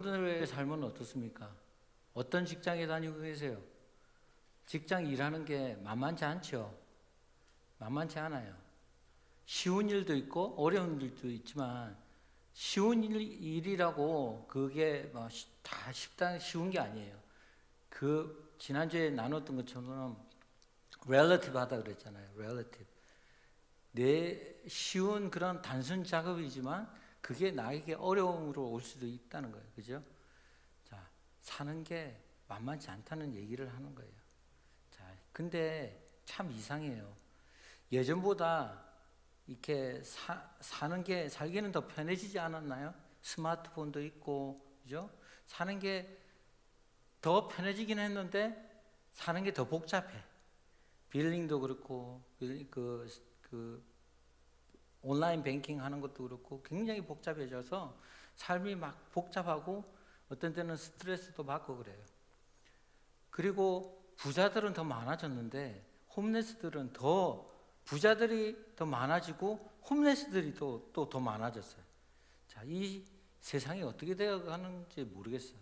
여러분들의 삶은 어떻습니까? 어떤 직장에 다니고 계세요? 직장 일하는 게 만만치 않죠? 만만치 않아요. 쉬운 일도 있고 어려운 일도 있지만 쉬운 일, 일이라고 그게 뭐다 쉽다 쉬운 게 아니에요. 그 지난주에 나눴던 것처럼 relative 하다 그랬잖아요. relative. 내 쉬운 그런 단순 작업이지만 그게 나에게 어려움으로 올 수도 있다는 거예요. 그죠? 자, 사는 게 만만치 않다는 얘기를 하는 거예요. 자, 근데 참 이상해요. 예전보다 이렇게 사, 사는 게 살기는 더 편해지지 않았나요? 스마트폰도 있고, 그죠? 사는 게 더 편해지긴 했는데 사는 게 더 복잡해. 빌링도 그렇고 그, 그, 그 온라인 뱅킹 하는 것도 그렇고 굉장히 복잡해져서 삶이 막 복잡하고 어떤 때는 스트레스도 받고 그래요. 그리고 부자들은 더 많아졌는데 홈레스들은 더 부자들이 더 많아지고 홈레스들이 또또더 많아졌어요. 자, 이 세상이 어떻게 되어 가는지 모르겠어요.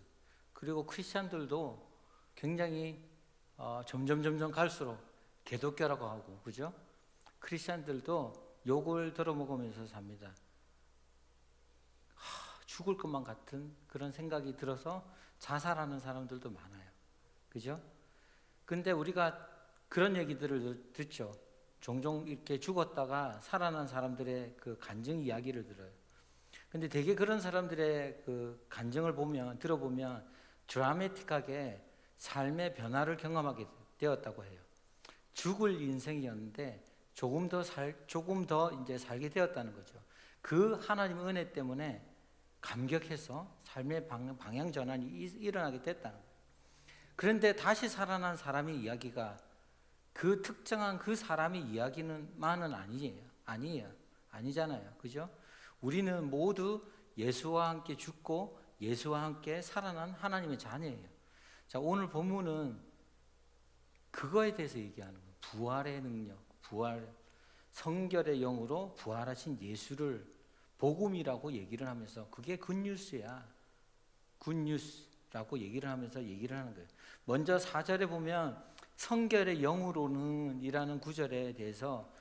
그리고 크리스천들도 굉장히 어, 점점 점점 갈수록 개독교라고 하고 그죠? 크리스천들도 욕을 들어먹으면서 삽니다. 하, 죽을 것만 같은 그런 생각이 들어서 자살하는 사람들도 많아요. 그죠? 근데 우리가 그런 얘기들을 듣죠. 종종 이렇게 죽었다가 살아난 사람들의 그 간증 이야기를 들어요. 근데 되게 그런 사람들의 그 간증을 보면 들어보면 드라마틱하게 삶의 변화를 경험하게 되었다고 해요. 죽을 인생이었는데 조금 더 살, 조금 더 이제 살게 되었다는 거죠. 그 하나님의 은혜 때문에 감격해서 삶의 방, 방향 전환이 일어나게 됐다는 거예요. 그런데 다시 살아난 사람의 이야기가 그 특정한 그 사람의 이야기는만은 아니에요. 아니에요. 아니잖아요. 그죠? 우리는 모두 예수와 함께 죽고 예수와 함께 살아난 하나님의 자녀예요. 자, 오늘 본문은 그거에 대해서 얘기하는 거예요. 부활의 능력, 부활, 성결의 영으로 부활하신 예수를 복음이라고 얘기를 하면서 그게 굿뉴스야. 굿뉴스라고 얘기를 하면서 얘기를 하는 거예요. 먼저 4절에 보면 성결의 영으로는 이라는 구절에 대해서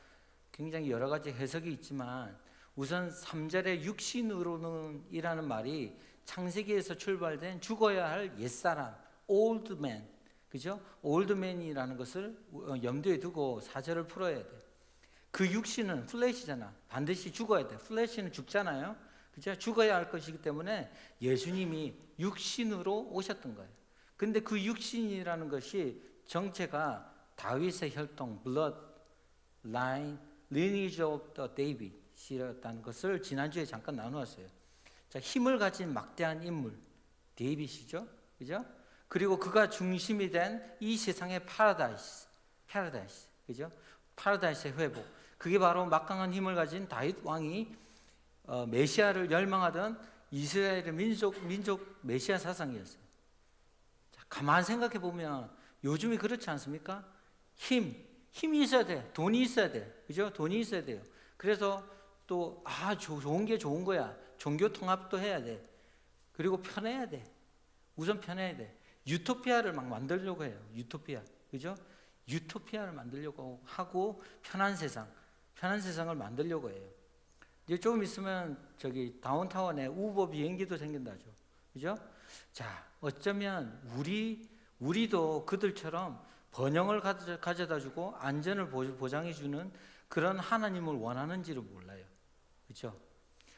굉장히 여러 가지 해석이 있지만 우선 3절의 육신으로는 이라는 말이 창세기에서 출발된 죽어야 할 옛사람, old man, 그죠? man이라는 것을 염두에 두고 사절을 풀어야 돼. 그 육신은 플래시잖아. 반드시 죽어야 돼. 플래시는 죽잖아요. 그죠? 죽어야 할 것이기 때문에 예수님이 육신으로 오셨던 거예요. 근데 그 육신이라는 것이 정체가 다윗의 혈통, blood line, lineage of the David이었다는 것을 지난주에 잠깐 나누었어요. 자, 힘을 가진 막대한 인물, 데이빗이죠. 그죠? 그리고 그가 중심이 된 이 세상의 파라다이스, 파라다이스, 그죠? 파라다이스의 회복. 그게 바로 막강한 힘을 가진 다윗 왕이 어, 메시아를 열망하던 이스라엘의 민족 민족 메시아 사상이었어요. 자, 가만 생각해 보면 요즘이 그렇지 않습니까? 힘, 힘이 있어야 돼, 돈이 있어야 돼, 그죠? 돈이 있어야 돼요. 그래서 또 아, 좋은 게 좋은 거야. 종교 통합도 해야 돼. 그리고 편해야 돼. 우선 편해야 돼. 유토피아를 막 만들려고 해요. 유토피아. 그죠? 유토피아를 만들려고 하고 편한 세상, 편한 세상을 만들려고 해요. 이제 조금 있으면 저기 다운타운에 우버 비행기도 생긴다죠. 그죠? 자, 어쩌면 우리 우리도 그들처럼 번영을 가져다 주고 안전을 보장해 주는 그런 하나님을 원하는지를 몰라요. 그죠?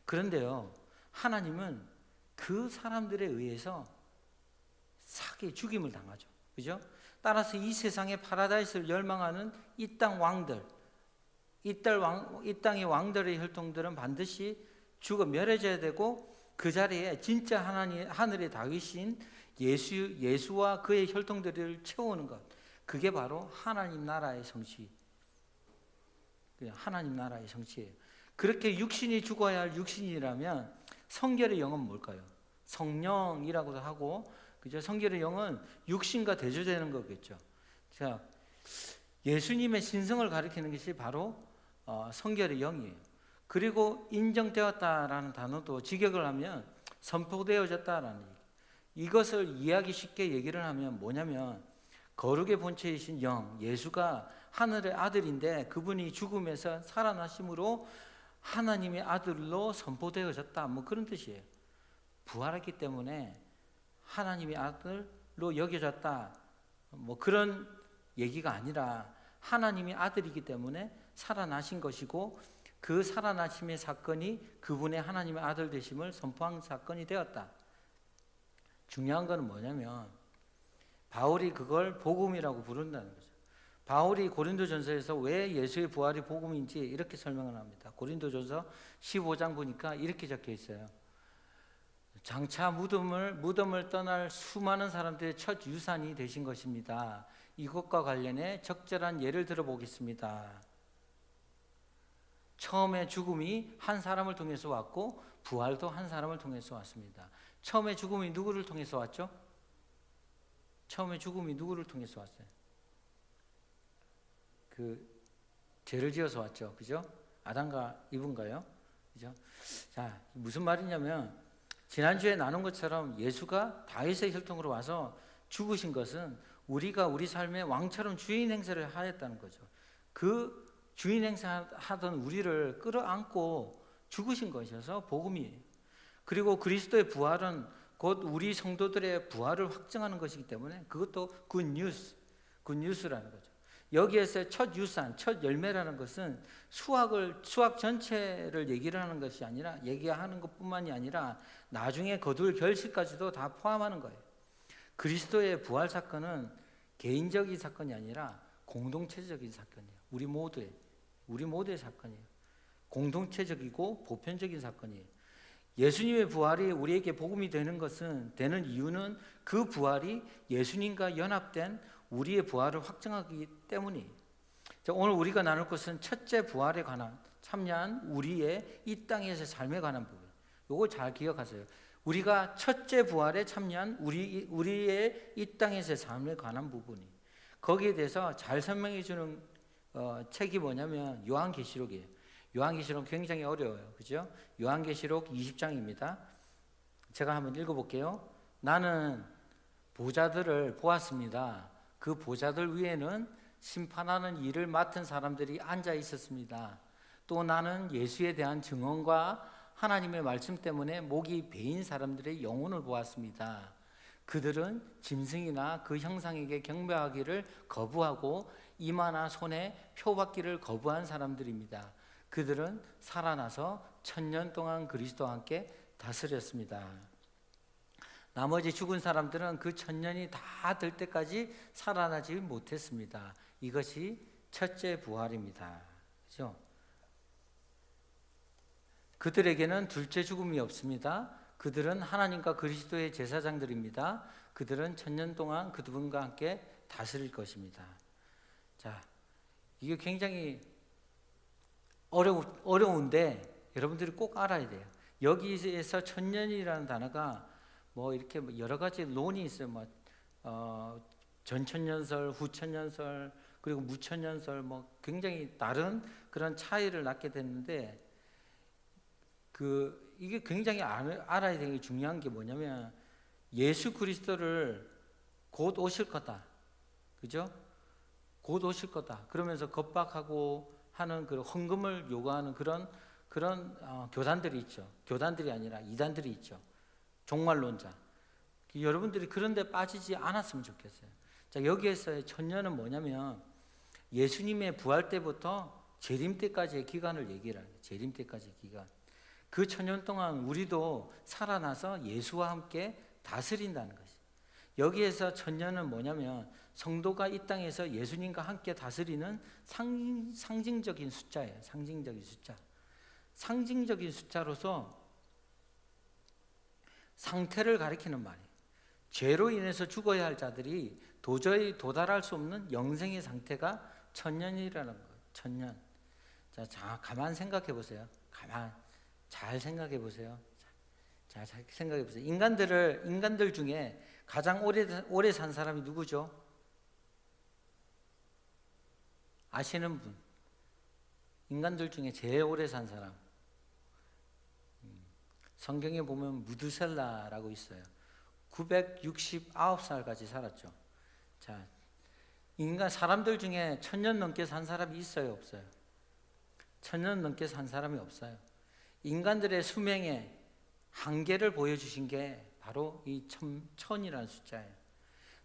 그런데요. 하나님은 그 사람들에 의해서 사기 죽임을 당하죠. 그죠? 따라서 이 세상의 파라다이스를 열망하는 이 땅 왕들, 이, 땅의 왕들의 혈통들은 반드시 죽어 멸해져야 되고 그 자리에 진짜 하나님 하늘의 다윗인 예수 예수와 그의 혈통들을 채우는 것. 그게 바로 하나님 나라의 성취. 하나님 나라의 성취예요. 그렇게 육신이 죽어야 할 육신이라면 성결의 영은 뭘까요? 성령이라고도 하고 그죠? 성결의 영은 육신과 대조되는 거겠죠. 자, 예수님의 신성을 가리키는 것이 바로 어, 성결의 영이에요. 그리고 인정되었다라는 단어도 직역을 하면 선포되어졌다라는 얘기. 이것을 이해하기 쉽게 얘기를 하면 뭐냐면 거룩의 본체이신 영 예수가 하늘의 아들인데 그분이 죽음에서 살아나심으로 하나님의 아들로 선포되어졌다. 뭐 그런 뜻이에요. 부활했기 때문에 하나님의 아들로 여겨졌다. 뭐 그런 얘기가 아니라 하나님의 아들이기 때문에 살아나신 것이고 그 살아나심의 사건이 그분의 하나님의 아들 되심을 선포한 사건이 되었다. 중요한 것은 뭐냐면 바울이 그걸 복음이라고 부른다는 거죠. 바울이 고린도전서에서 왜 예수의 부활이 복음인지 이렇게 설명을 합니다. 고린도전서 15장 보니까 이렇게 적혀 있어요. 장차 무덤을 무덤을 떠날 수많은 사람들의 첫 유산이 되신 것입니다. 이것과 관련해 적절한 예를 들어보겠습니다. 처음에 죽음이 한 사람을 통해서 왔고 부활도 한 사람을 통해서 왔습니다. 처음에 죽음이 누구를 통해서 왔죠? 처음에 죽음이 누구를 통해서 왔어요? 그 죄를 지어서 왔죠. 그죠? 아담과 이분가요? 그죠? 자, 무슨 말이냐면 지난주에 나눈 것처럼 예수가 다윗의 혈통으로 와서 죽으신 것은 우리가 우리 삶의 왕처럼 주인 행세를 하였다는 거죠. 그 주인 행세하던 우리를 끌어안고 죽으신 것이어서 복음이에요. 그리고 그리스도의 부활은 곧 우리 성도들의 부활을 확증하는 것이기 때문에 그것도 굿 뉴스, 굿 뉴스라는 거죠. 여기에서 첫 유산, 첫 열매라는 것은 수학을 수학 전체를 얘기를 하는 것이 아니라 얘기하는 것뿐만이 아니라 나중에 거둘 결실까지도 다 포함하는 거예요. 그리스도의 부활 사건은 개인적인 사건이 아니라 공동체적인 사건이에요. 우리 모두의 우리 모두의 사건이에요. 공동체적이고 보편적인 사건이에요. 예수님의 부활이 우리에게 복음이 되는 것은 되는 이유는 그 부활이 예수님과 연합된 우리의 부활을 확정하기 때문이에요. 자, 오늘 우리가 나눌 것은 첫째 부활에 관한 참여한 우리의 이 땅에서 삶에 관한 부분. 요거 잘 기억하세요. 우리가 첫째 부활에 참여한 우리 우리의 이 땅에서의 삶에 관한 부분이 거기에 대해서 잘 설명해 주는 어, 책이 뭐냐면 요한계시록이에요. 요한계시록 굉장히 어려워요. 그죠? 요한계시록 20장입니다. 제가 한번 읽어 볼게요. 나는 보좌들을 보았습니다. 그 보좌들 위에는 심판하는 일을 맡은 사람들이 앉아 있었습니다. 또 나는 예수에 대한 증언과 하나님의 말씀 때문에 목이 베인 사람들의 영혼을 보았습니다. 그들은 짐승이나 그 형상에게 경배하기를 거부하고 이마나 손에 표받기를 거부한 사람들입니다. 그들은 살아나서 천년 동안 그리스도와 함께 다스렸습니다. 나머지 죽은 사람들은 그 천년이 다 될 때까지 살아나지 못했습니다. 이것이 첫째 부활입니다. 그죠? 그들에게는 둘째 죽음이 없습니다. 그들은 하나님과 그리스도의 제사장들입니다. 그들은 천년 동안 그분과 함께 다스릴 것입니다. 자, 이게 굉장히 어려 어려운데 여러분들이 꼭 알아야 돼요. 여기에서 천년이라는 단어가 뭐 이렇게 여러 가지 논이 있어요. 뭐 어, 전천년설, 후천년설, 그리고 무천년설 뭐 굉장히 다른 그런 차이를 낳게 됐는데 그 이게 굉장히 알아야 되는 게 중요한 게 뭐냐면 예수 그리스도를 곧 오실 거다. 그죠? 곧 오실 거다. 그러면서 겁박하고 하는 그 헌금을 요구하는 그런 그런 어, 교단들이 있죠. 교단들이 아니라 이단들이 있죠. 종말론자. 여러분들이 그런 데 빠지지 않았으면 좋겠어요. 자 여기에서의 천년은 뭐냐면 예수님의 부활 때부터 재림 때까지의 기간을 얘기를 해요. 재림 때까지의 기간. 그 천년 동안 우리도 살아나서 예수와 함께 다스린다는 것이. 여기에서 천년은 뭐냐면 성도가 이 땅에서 예수님과 함께 다스리는 상, 상징적인 숫자예요. 상징적인 숫자. 상징적인 숫자로서 상태를 가리키는 말이에요. 죄로 인해서 죽어야 할 자들이 도저히 도달할 수 없는 영생의 상태가 천년이라는 거예요. 천년. 자, 자 가만 생각해 보세요. 가만 잘 생각해 보세요. 자, 잘 생각해 보세요. 인간들을 인간들 중에 가장 오래 오래 산 사람이 누구죠? 아시는 분. 인간들 중에 제일 오래 산 사람. 음, 성경에 보면 무드셀라라고 있어요. 969살까지 살았죠. 자, 인간 사람들 중에 천년 넘게 산 사람이 있어요, 없어요? 천년 넘게 산 사람이 없어요. 인간들의 수명의 한계를 보여주신 게 바로 이 천, 천이라는 숫자예요.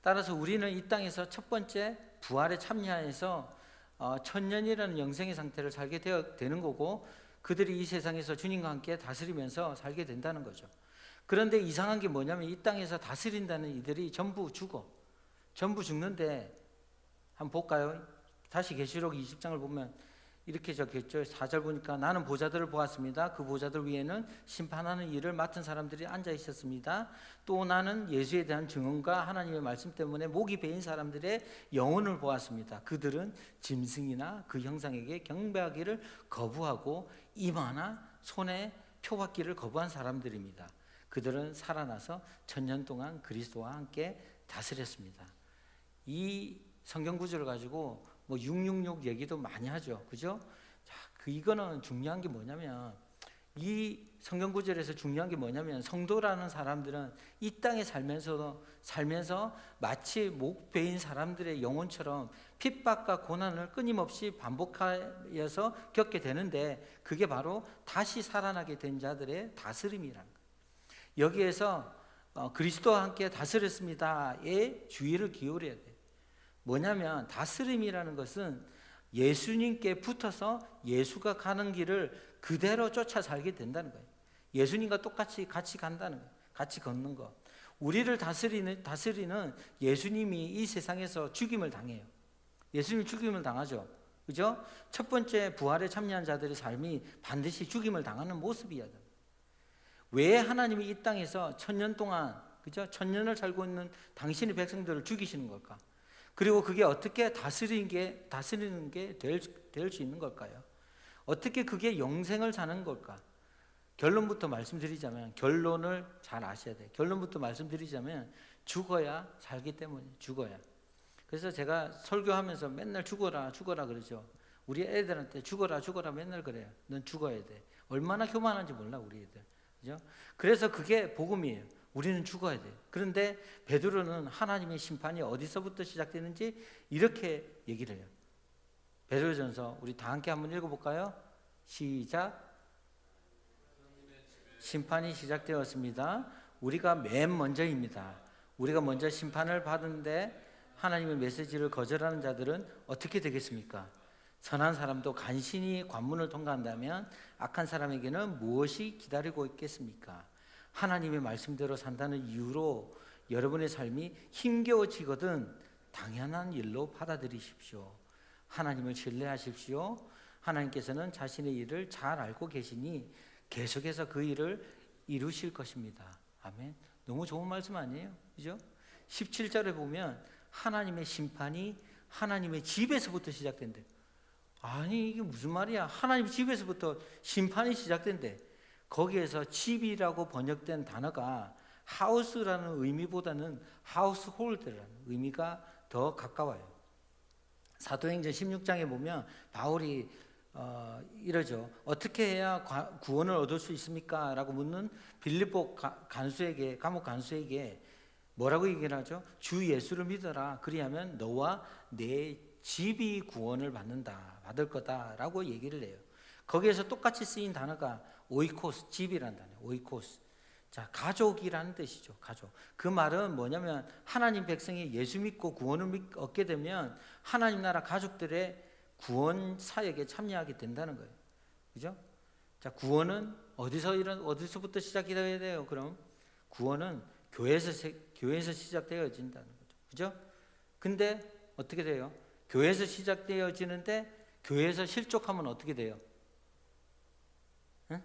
따라서 우리는 이 땅에서 첫 번째 부활에 참여해서 어, 천년이라는 영생의 상태를 살게 되어, 되는 거고 그들이 이 세상에서 주님과 함께 다스리면서 살게 된다는 거죠. 그런데 이상한 게 뭐냐면 이 땅에서 다스린다는 이들이 전부 죽어. 전부 죽는데 한번 볼까요? 다시 계시록 20장을 보면 이렇게 적혔죠. 4절 보니까 나는 보좌들을 보았습니다. 그 보좌들 위에는 심판하는 일을 맡은 사람들이 앉아 있었습니다. 또 나는 예수에 대한 증언과 하나님의 말씀 때문에 목이 베인 사람들의 영혼을 보았습니다. 그들은 짐승이나 그 형상에게 경배하기를 거부하고 이마나 손에 표받기를 거부한 사람들입니다. 그들은 살아나서 천년 동안 그리스도와 함께 다스렸습니다. 이 성경 구절을 가지고 뭐 666 얘기도 많이 하죠. 그죠? 자, 그 이거는 중요한 게 뭐냐면 이 성경 구절에서 중요한 게 뭐냐면 성도라는 사람들은 이 땅에 살면서 살면서 마치 목 베인 사람들의 영혼처럼 핍박과 고난을 끊임없이 반복하여서 겪게 되는데 그게 바로 다시 살아나게 된 자들의 거예요. 여기에서 어, 그리스도와 함께 다스렸습니다의 주의를 기울여야 돼요. 뭐냐면 다스림이라는 것은 예수님께 붙어서 예수가 가는 길을 그대로 쫓아 살게 된다는 거예요. 예수님과 똑같이 같이 간다는 거예요. 같이 걷는 거. 우리를 다스리는 다스리는 예수님이 이 세상에서 죽임을 당해요. 예수님이 죽임을 당하죠. 그죠? 첫 번째 부활에 참여한 자들의 삶이 반드시 죽임을 당하는 모습이야. 왜 하나님이 이 땅에서 천년 동안 그죠? 천년을 살고 있는 당신의 백성들을 죽이시는 걸까? 그리고 그게 어떻게 다스리는 게 다스리는 게될될수 있는 걸까요? 어떻게 그게 영생을 사는 걸까? 결론부터 말씀드리자면 결론을 잘 아셔야 돼요. 결론부터 말씀드리자면 죽어야 살기 때문에 죽어야. 그래서 제가 설교하면서 맨날 죽어라 죽어라 그러죠. 우리 애들한테 죽어라 죽어라 맨날 그래요. 넌 죽어야 돼. 얼마나 교만한지 몰라 우리 애들. 그죠? 그래서 그게 복음이에요. 우리는 죽어야 돼. 그런데 베드로는 하나님의 심판이 어디서부터 시작되는지 이렇게 얘기를 해요. 베드로전서 우리 다 함께 한번 읽어 볼까요? 시작. 심판이 시작되었습니다. 우리가 맨 먼저입니다. 우리가 먼저 심판을 받은데 하나님의 메시지를 거절하는 자들은 어떻게 되겠습니까? 선한 사람도 간신히 관문을 통과한다면 악한 사람에게는 무엇이 기다리고 있겠습니까? 하나님의 말씀대로 산다는 이유로 여러분의 삶이 힘겨워지거든 당연한 일로 받아들이십시오. 하나님을 신뢰하십시오. 하나님께서는 자신의 일을 잘 알고 계시니 계속해서 그 일을 이루실 것입니다. 아멘. 너무 좋은 말씀 아니에요? 그죠? 17절에 보면 하나님의 심판이 하나님의 집에서부터 시작된대. 아니 이게 무슨 말이야? 하나님 집에서부터 심판이 시작된대. 거기에서 집이라고 번역된 단어가 하우스라는 의미보다는 하우스홀드라는 의미가 더 가까워요. 사도행전 16장에 보면 바울이 어, 이러죠. 어떻게 해야 구원을 얻을 수 있습니까? 라고 묻는 빌립보 간수에게 감옥 간수에게 뭐라고 얘기를 하죠? 주 예수를 믿어라. 그리하면 너와 내 집이 구원을 받는다. 받을 거다라고 얘기를 해요. 거기에서 똑같이 쓰인 단어가 오이코스, 집이라는 단어, 오이코스. 자, 가족이라는 뜻이죠. 가족. 그 말은 뭐냐면 하나님 백성이 예수 믿고 구원을 얻게 되면 하나님 나라 가족들의 구원 사역에 참여하게 된다는 거예요. 그죠? 자, 구원은 어디서 이런 어디서부터 시작해야 돼요? 그럼 구원은 교회에서 교회에서 시작되어진다는 거죠. 그죠? 근데 어떻게 돼요? 교회에서 시작되어지는데 교회에서 실족하면 어떻게 돼요? 응?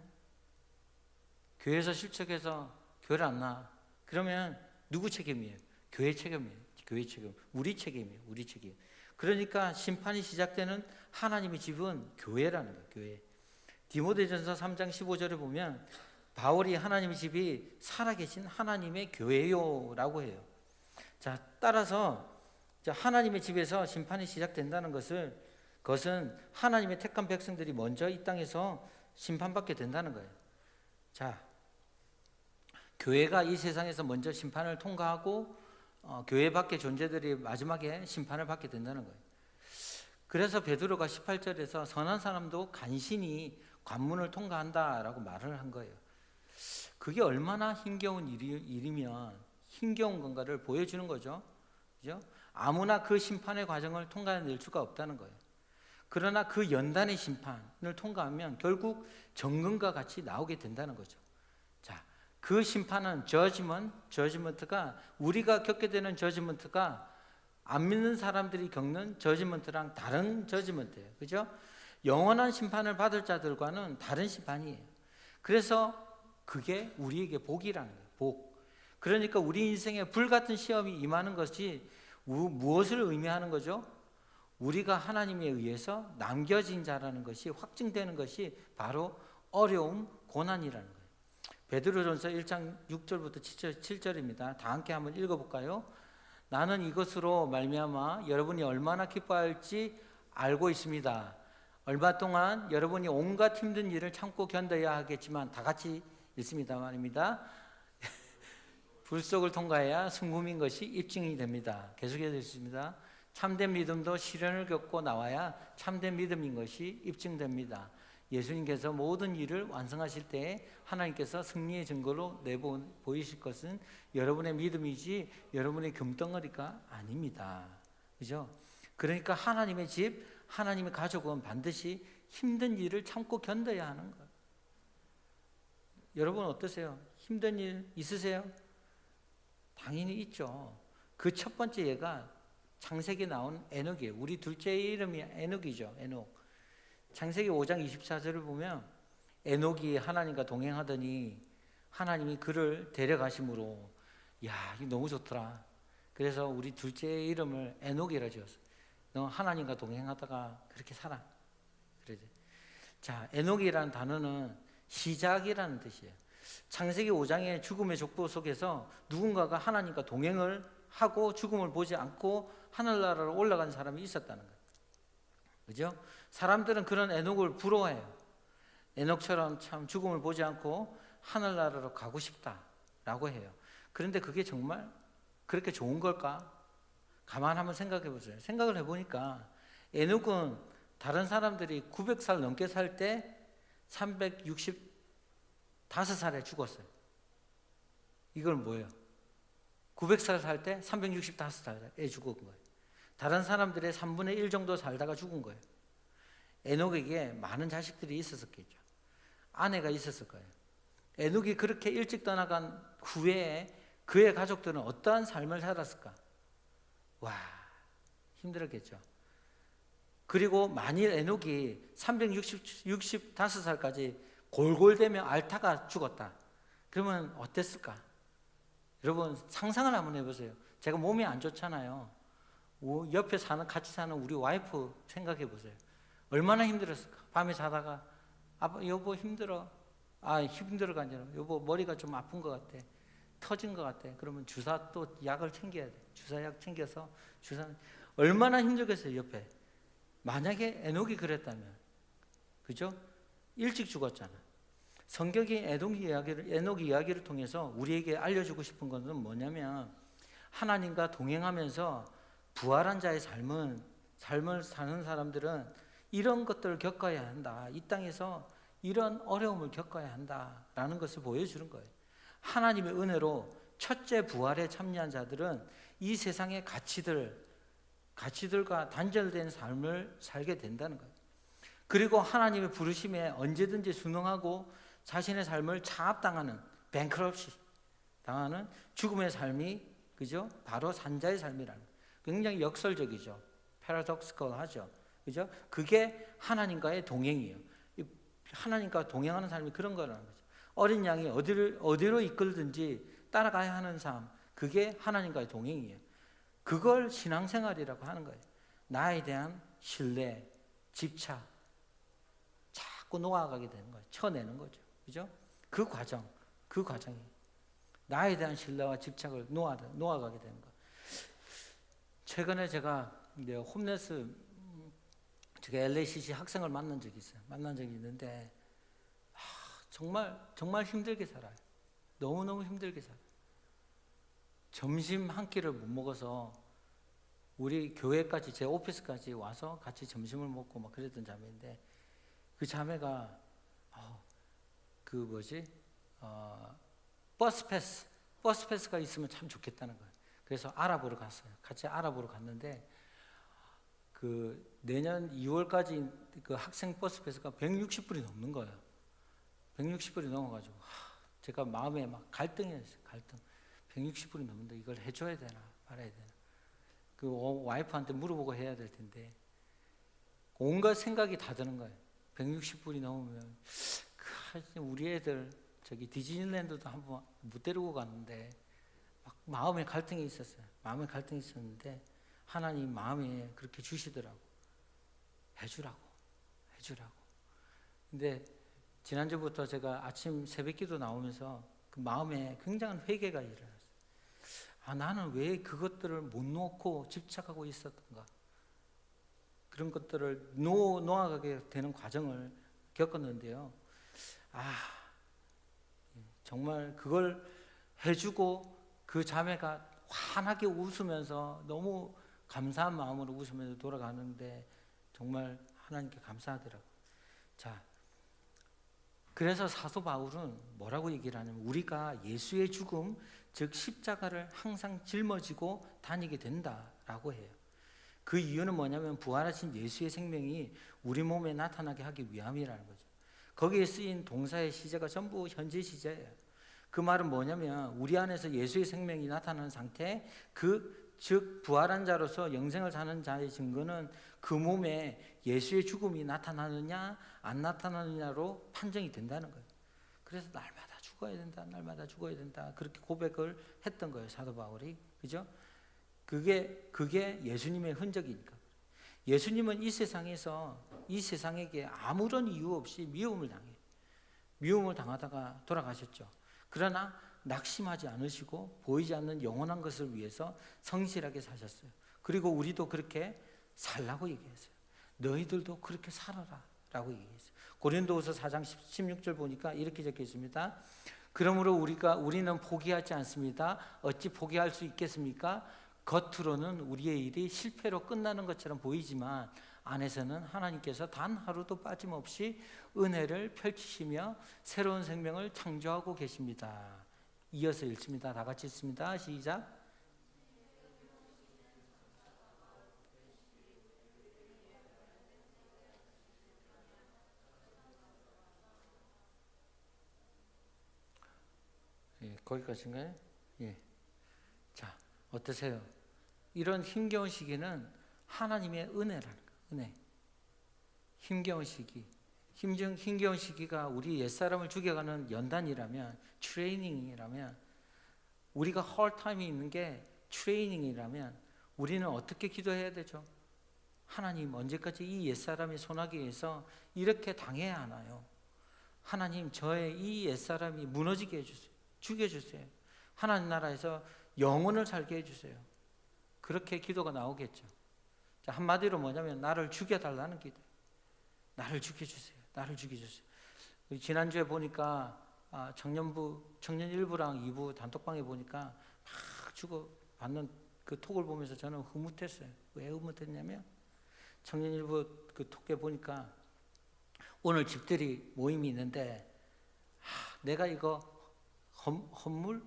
교회에서 실족해서 교회를 안 나. 그러면 누구 책임이에요? 교회 책임이에요. 교회 책임. 우리 책임이에요. 우리 책임. 그러니까 심판이 시작되는 하나님의 집은 교회라는 거예요. 교회. 디모데전서 3장 15절에 보면 바울이 하나님의 집이 살아계신 하나님의 교회요라고 해요. 자, 따라서 하나님의 집에서 심판이 시작된다는 것을 그것은 하나님의 택한 백성들이 먼저 이 땅에서 심판받게 된다는 거예요. 자, 교회가 이 세상에서 먼저 심판을 통과하고 어, 교회 밖의 존재들이 마지막에 심판을 받게 된다는 거예요. 그래서 베드로가 18절에서 선한 사람도 간신히 관문을 통과한다라고 말을 한 거예요. 그게 얼마나 힘겨운 일이, 일이 면 힘겨운 건가를 보여주는 거죠. 그죠? 아무나 그 심판의 과정을 통과해낼 수가 없다는 거예요. 그러나 그 연단의 심판을 통과하면 결국 정금과 같이 나오게 된다는 거죠. 자, 그 심판은 저지먼, 저지먼트가 우리가 겪게 되는 저지먼트가 안 믿는 사람들이 겪는 저지먼트랑 다른 저지먼트예요. 그죠? 영원한 심판을 받을 자들과는 다른 심판이에요. 그래서 그게 우리에게 복이라는 거예요. 복. 그러니까 우리 인생에 불 같은 시험이 임하는 것이 우- 무엇을 의미하는 거죠? 우리가 하나님에 의해서 남겨진 자라는 것이 확증되는 것이 바로 어려움, 고난이라는 거예요. 베드로전서 1장 6절부터 7절, 입니다다 함께 한번 읽어 볼까요? 나는 이것으로 말미암아 여러분이 얼마나 기뻐할지 알고 있습니다. 얼마 동안 여러분이 온갖 힘든 일을 참고 견뎌야 하겠지만 다 같이 읽습니다 말입니다. 불 속을 통과해야 순금인 것이 입증이 됩니다. 계속해서 읽습니다. 참된 믿음도 시련을 겪고 나와야 참된 믿음인 것이 입증됩니다. 예수님께서 모든 일을 완성하실 때에 하나님께서 승리의 증거로 내보 보이실 것은 여러분의 믿음이지 여러분의 금덩어리가 아닙니다. 그죠? 그러니까 하나님의 집, 하나님의 가족은 반드시 힘든 일을 참고 견뎌야 하는 거예요. 여러분 어떠세요? 힘든 일 있으세요? 당연히 있죠. 그 첫 번째 얘가 창세기 나온 에녹이에요. 우리 둘째의 이름이 에녹이죠. 에녹. 창세기 5장 24절을 보면 에녹이 하나님과 동행하더니 하나님이 그를 데려가심으로 야, 이거 너무 좋더라. 그래서 우리 둘째의 이름을 에녹이라 지었어. 너 하나님과 동행하다가 그렇게 살아. 그러지. 자, 에녹이라는 단어는 시작이라는 뜻이에요. 창세기 5장의 죽음의 족보 속에서 누군가가 하나님과 동행을 하고 죽음을 보지 않고 하늘나라로 올라간 사람이 있었다는 거예요. 그죠? 사람들은 그런 에녹을 부러워해요. 에녹처럼 참 죽음을 보지 않고 하늘나라로 가고 싶다라고 해요. 그런데 그게 정말 그렇게 좋은 걸까? 가만 한번 생각해 보세요. 생각을 해보니까 에녹은 다른 사람들이 900살 넘게 살 때 365살에 죽었어요. 이걸 뭐예요? 900살 살 때 365살에 죽은 거예요. 다른 사람들의 3분의 1 정도 살다가 죽은 거예요. 에녹에게 많은 자식들이 있었겠죠. 아내가 있었을 거예요. 에녹이 그렇게 일찍 떠나간 후에 그의 가족들은 어떠한 삶을 살았을까? 와, 힘들었겠죠. 그리고 만일 에녹이 365살까지 골골대며 앓다가 죽었다. 그러면 어땠을까? 여러분 상상을 한번 해보세요. 제가 몸이 안 좋잖아요. 우- 옆에 사는 같이 사는 우리 와이프 생각해 보세요. 얼마나 힘들었을까? 밤에 자다가 아빠 여보 힘들어. 아 힘들어가 아니라 여보 머리가 좀 아픈 것 같아. 터진 것 같아. 그러면 주사 또 약을 챙겨야 돼. 주사약 챙겨서 주사 얼마나 힘들겠어요 옆에. 만약에 에녹이 그랬다면, 그죠? 일찍 죽었잖아. 성경이 에녹 이야기를 에녹 이야기를 통해서 우리에게 알려주고 싶은 것은 뭐냐면 하나님과 동행하면서 부활한 자의 삶은 삶을 사는 사람들은 이런 것들을 겪어야 한다. 이 땅에서 이런 어려움을 겪어야 한다라는 것을 보여주는 거예요. 하나님의 은혜로 첫째 부활에 참여한 자들은 이 세상의 가치들 가치들과 단절된 삶을 살게 된다는 거예요. 그리고 하나님의 부르심에 언제든지 순응하고 자신의 삶을 차압당하는 뱅크럽시 당하는 죽음의 삶이 그죠? 바로 산자의 삶이라는 거예요. 굉장히 역설적이죠. 패러독스컬하죠. 그죠? 그게 하나님과의 동행이에요. 이 하나님과 동행하는 삶이 그런 거라는 거죠. 어린 양이 어디를 어디로 이끌든지 따라가야 하는 삶. 그게 하나님과의 동행이에요. 그걸 신앙생활이라고 하는 거예요. 나에 대한 신뢰, 집착, 자꾸 놓아가게 되는 거예요. 쳐내는 거죠. 그죠? 그 과정, 그 과정이 나에 대한 신뢰와 집착을 놓아 놓아가게 되는 거. 최근에 제가 이제 홈레스 음, 제가 LACC 학생을 만난 적이 있어요. 만난 적이 있는데 아, 정말 정말 힘들게 살아요. 너무 너무 힘들게 살아. 점심 한 끼를 못 먹어서 우리 교회까지 제 오피스까지 와서 같이 점심을 먹고 막 그랬던 자매인데 그 자매가 어, 그 뭐지 어, 버스 패스 버스 패스가 있으면 참 좋겠다는 거예요. 그래서 알아보러 갔어요. 같이 알아보러 갔는데 그 내년 2월까지 그 학생 버스 패스가 160불이 넘는 거예요. 160불이 넘어가지고 하, 제가 마음에 막 갈등이었어요. 갈등. 160불이 넘는데 이걸 해줘야 되나 말아야 되나. 그 어, 와이프한테 물어보고 해야 될 텐데 온갖 생각이 다 드는 거예요. 160불이 넘으면 그 우리 애들 저기 디즈니랜드도 한번 못 데리고 갔는데 막 마음에 갈등이 있었어요. 마음에 갈등이 있었는데 하나님 마음에 그렇게 주시더라고. 해주라고. 해주라고. 근데 지난주부터 제가 아침 새벽 기도 나오면서 그 마음에 굉장한 회개가 일어났어요. 아, 나는 왜 그것들을 못 놓고 집착하고 있었던가. 그런 것들을 놓, 놓아가게 되는 과정을 겪었는데요. 아, 정말 그걸 해주고 그 자매가 환하게 웃으면서 너무 감사한 마음으로 웃으면서 돌아가는데 정말 하나님께 감사하더라고요. 자, 그래서 사도 바울은 뭐라고 얘기를 하냐면 우리가 예수의 죽음, 즉 십자가를 항상 짊어지고 다니게 된다라고 해요. 그 이유는 뭐냐면 부활하신 예수의 생명이 우리 몸에 나타나게 하기 위함이라는 거죠. 거기에 쓰인 동사의 시제가 전부 현재 시제예요. 그 말은 뭐냐면 우리 안에서 예수의 생명이 나타나는 상태, 그 즉 부활한 자로서 영생을 사는 자의 증거는 그 몸에 예수의 죽음이 나타나느냐 안 나타나느냐로 판정이 된다는 거예요. 그래서 날마다 죽어야 된다, 날마다 죽어야 된다 그렇게 고백을 했던 거예요 사도 바울이 그죠? 그게 그게 예수님의 흔적이니까. 예수님은 이 세상에서 이 세상에게 아무런 이유 없이 미움을 당해 미움을 당하다가 돌아가셨죠. 그러나 낙심하지 않으시고 보이지 않는 영원한 것을 위해서 성실하게 사셨어요. 그리고 우리도 그렇게 살라고 얘기했어요. 너희들도 그렇게 살아라 라고 얘기했어요. 고린도후서 4장 16절 보니까 이렇게 적혀 있습니다. 그러므로 우리가 우리는 포기하지 않습니다. 어찌 포기할 수 있겠습니까? 겉으로는 우리의 일이 실패로 끝나는 것처럼 보이지만 안에서는 하나님께서 단 하루도 빠짐없이 은혜를 펼치시며 새로운 생명을 창조하고 계십니다. 이어서 읽습니다. 다 같이 읽습니다. 시작. 예, 거기까지인가요? 예. 자, 어떠세요? 이런 힘겨운 시기는 하나님의 은혜라는 거, 은혜. 힘겨운 시기. 힘정, 힘겨운 시기가 우리 옛사람을 죽여가는 연단이라면, 트레이닝이라면, 우리가 헐타임이 있는 게 트레이닝이라면, 우리는 어떻게 기도해야 되죠? 하나님, 언제까지 이 옛사람의 손아귀에서 이렇게 당해야 하나요? 하나님, 저의 이 옛사람이 무너지게 해주세요. 죽여주세요. 하나님 나라에서 영혼을 살게 해주세요. 그렇게 기도가 나오겠죠. 자, 한마디로 뭐냐면 나를 죽여달라는 기도. 나를 죽여주세요. 나를 죽여주세요. 지난주에 보니까 아, 청년부 청년 1부랑 2부 단톡방에 보니까 막 주고 받는 그 톡을 보면서 저는 흐뭇했어요. 왜 흐뭇했냐면 청년 1부 그 톡에 보니까 오늘 집들이 모임이 있는데 하, 내가 이거 헌, 헌물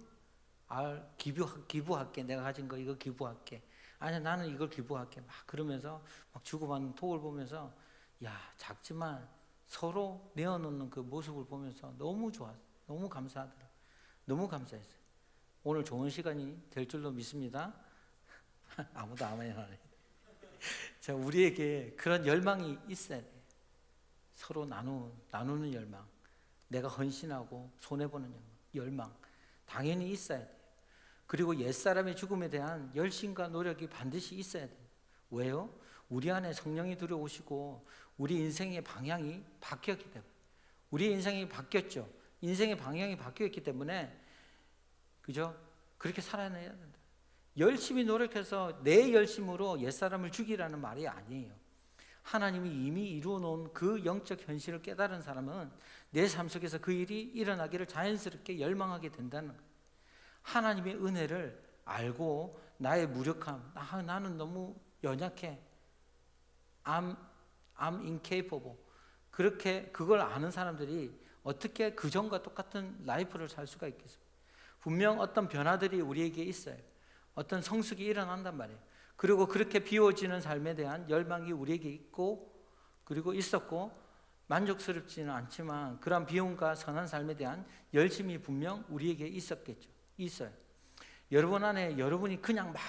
알 기부 기부할게 내가 가진 거 이거 기부할게 아니 나는 이걸 기부할게 막 그러면서 막 주고받는 톡을 보면서 야 작지만 서로 내어놓는 그 모습을 보면서 너무 좋아 너무 감사하더라 너무 감사했어요 오늘 좋은 시간이 될 줄로 믿습니다 아무도 아멘 안 해. 자 우리에게 그런 열망이 있어야 돼 서로 나누 나누는 열망 내가 헌신하고 손해 보는 열망 당연히 있어야 돼요. 그리고 옛사람의 죽음에 대한 열심과 노력이 반드시 있어야 돼요. 왜요? 우리 안에 성령이 들어오시고 우리 인생의 방향이 바뀌었기 때문에 우리 인생이 바뀌었죠. 인생의 방향이 바뀌었기 때문에 그죠? 그렇게 살아내야 된다. 열심히 노력해서 내 열심으로 옛사람을 죽이라는 말이 아니에요. 하나님이 이미 이루어 놓은 그 영적 현실을 깨달은 사람은 내 삶 속에서 그 일이 일어나기를 자연스럽게 열망하게 된다는. 하나님의 은혜를 알고 나의 무력함, 아, 나는 너무 연약해. I'm, I'm incapable. 그렇게 그걸 아는 사람들이 어떻게 그 전과 똑같은 라이프를 살 수가 있겠습니까? 분명 어떤 변화들이 우리에게 있어요. 어떤 성숙이 일어난단 말이에요. 그리고 그렇게 비워지는 삶에 대한 열망이 우리에게 있고 그리고 있었고 만족스럽지는 않지만 그런 비움과 선한 삶에 대한 열심이 분명 우리에게 있었겠죠. 있어요. 여러분 안에 여러분이 그냥 막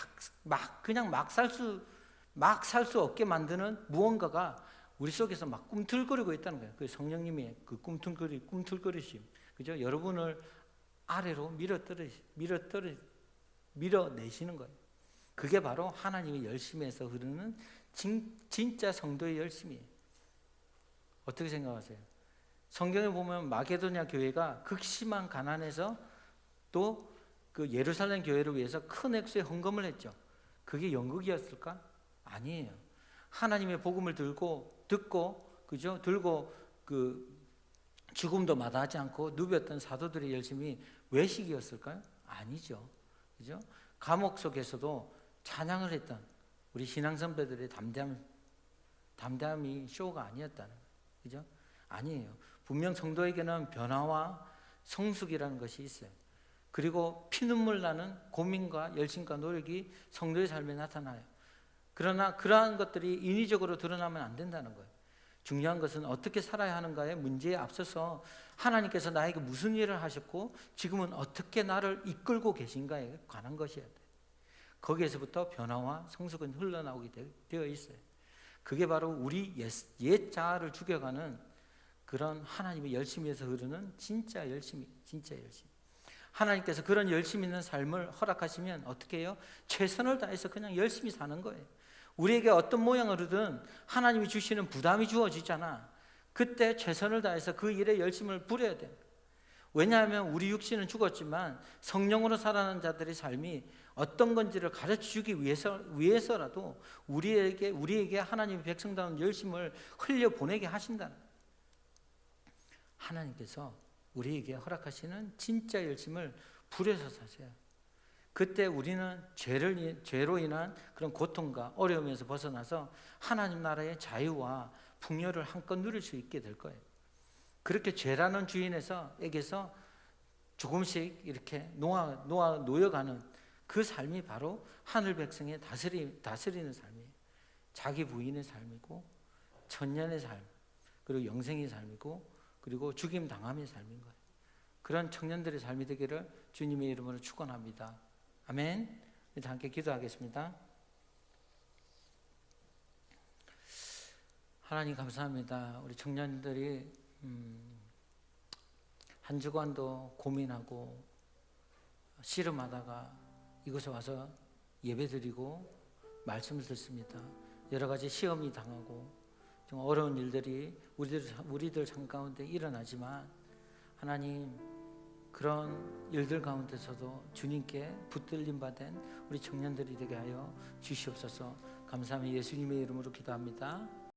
막 그냥 막 살 수 막 살 수 없게 만드는 무언가가 우리 속에서 막 꿈틀거리고 있다는 거예요. 그 성령님의 그 꿈틀거리 꿈틀거리심, 그죠? 여러분을 아래로 밀어떨어 밀어떨어 밀어내시는 거예요. 그게 바로 하나님의 열심에서 흐르는 진, 진짜 성도의 열심이에요. 어떻게 생각하세요? 성경에 보면 마게도냐 교회가 극심한 가난에서 또 그 예루살렘 교회를 위해서 큰 액수의 헌금을 했죠. 그게 연극이었을까? 아니에요. 하나님의 복음을 들고 듣고 그죠? 들고 그 죽음도 마다하지 않고 누볐던 사도들의 열심이 외식이었을까요? 아니죠. 그죠? 감옥 속에서도 찬양을 했던 우리 신앙 선배들의 담담 담담이 쇼가 아니었다는 그죠? 아니에요. 분명 성도에게는 변화와 성숙이라는 것이 있어요. 그리고 피눈물 나는 고민과 열심과 노력이 성도의 삶에 나타나요. 그러나 그러한 것들이 인위적으로 드러나면 안 된다는 거예요. 중요한 것은 어떻게 살아야 하는가의 문제에 앞서서 하나님께서 나에게 무슨 일을 하셨고 지금은 어떻게 나를 이끌고 계신가에 관한 것이어야 돼요. 거기에서부터 변화와 성숙은 흘러나오게 되어 있어요. 그게 바로 우리 옛, 옛 자아를 죽여가는 그런 하나님의 열심에서 흐르는 진짜 열심이 진짜 열심. 하나님께서 그런 열심 있는 삶을 허락하시면 어떻게 해요? 최선을 다해서 그냥 열심히 사는 거예요. 우리에게 어떤 모양으로든 하나님이 주시는 부담이 주어지잖아. 그때 최선을 다해서 그 일에 열심을 부려야 돼. 왜냐하면 우리 육신은 죽었지만 성령으로 살아가는 자들의 삶이 어떤 건지를 가르쳐 주기 위해서 위해서라도 우리에게 우리에게 하나님의 백성다운 열심을 흘려 보내게 하신다는 하나님께서 우리에게 허락하시는 진짜 열심을 부려서 사세요. 그때 우리는 죄를 죄로 인한 그런 고통과 어려움에서 벗어나서 하나님 나라의 자유와 풍요를 한껏 누릴 수 있게 될 거예요. 그렇게 죄라는 주인에서 에게서 조금씩 이렇게 놓아 놓아 놓여가는 그 삶이 바로 하늘 백성의 다스리 다스리는 삶이에요. 자기 부인의 삶이고 천년의 삶 그리고 영생의 삶이고 그리고 죽임 당함의 삶인 거예요. 그런 청년들의 삶이 되기를 주님의 이름으로 축원합니다. 아멘. 이제 함께 기도하겠습니다. 하나님 감사합니다. 우리 청년들이 음, 한 주간도 고민하고 씨름하다가 이곳에 와서 예배드리고 말씀을 듣습니다. 여러 가지 시험이 당하고 좀 어려운 일들이 우리들 우리들 삶 가운데 일어나지만 하나님 그런 일들 가운데서도 주님께 붙들림 받은 우리 청년들이 되게 하여 주시옵소서. 감사하며 예수님의 이름으로 기도합니다.